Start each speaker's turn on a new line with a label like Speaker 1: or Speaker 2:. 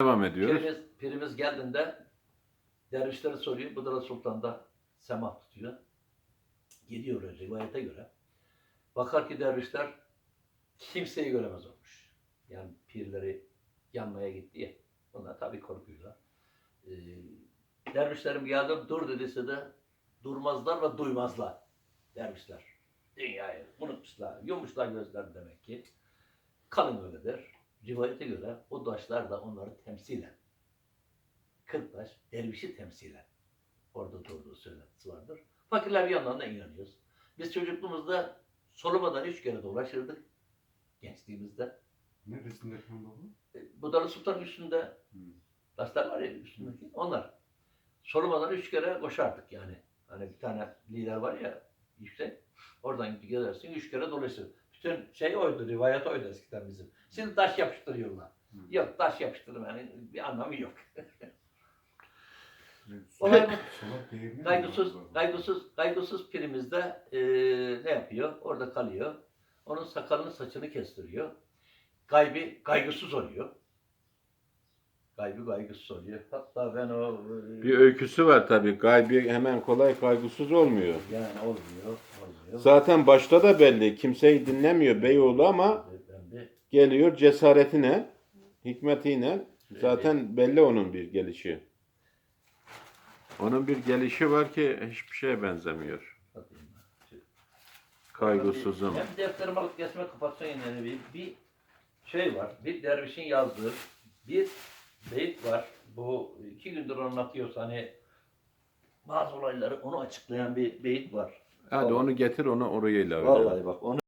Speaker 1: Devam ediyoruz.
Speaker 2: Pirimiz, pirimiz geldiğinde dervişleri soruyor. Bıdra Sultan da semah tutuyor. Gidiyor rivayete göre. Bakar ki dervişler kimseyi göremez olmuş. Yani pirleri yanmaya gitti ya. Onlar tabii korkuyla. Ee, dervişlerim geldi dur dediyse de durmazlar ve duymazlar. Dervişler. Dünyayı unutmuşlar. Yumuşlar gözler demek ki. Kalın öyledir. Rivayete göre o taşlar da onları temsilen. Kırk taş dervişi temsilen. Orada durduğu söylentisi vardır. Fakirler bir yandan da inanıyoruz. Biz çocukluğumuzda Solomon'dan üç kere dolaşırdık. Gençliğimizde.
Speaker 3: Neresinde anda bu?
Speaker 2: E, Budalı Sultan'ın üstünde
Speaker 3: Hmm.
Speaker 2: taşlar var ya üstündeki. Onlar. Solomon'dan üç kere koşardık yani. Hani bir tane lider var ya yüksek. Oradan gelirsin üç kere dolaşır. Bütün şey oydu, rivayet oydu eskiden bizim. Şimdi taş yapıştırıyorlar.
Speaker 3: Hmm.
Speaker 2: Yok taş yapıştırdım yani bir anlamı yok. Olay bu. Kaygısız, kaygısız, kaygısız pirimizde eee ne yapıyor? Orada kalıyor. Onun sakalını saçını kestiriyor. Gaybi kaygısız oluyor. Gaybi kaygısız oluyor. Hatta ben o eee,
Speaker 1: Bir öyküsü var tabii. Gaybi hemen kolay kaygısız olmuyor.
Speaker 2: yani olmuyor.
Speaker 1: Zaten başta da belli. Kimseyi dinlemiyor Beyoğlu ama geliyor cesaretine, hikmetiyle. Zaten belli onun bir gelişi. Onun bir gelişi var ki hiçbir şeye benzemiyor. Kaygısızım.
Speaker 2: Hem defterimi alıp geçme kapatsın yani bir, bir şey var. Bir dervişin yazdığı bir beyit var. Bu iki gündür anlatıyoruz hani bazı olayları onu açıklayan bir beyit var.
Speaker 1: Hadi onu getir onu oraya ilave edelim.
Speaker 2: Vallahi bak onu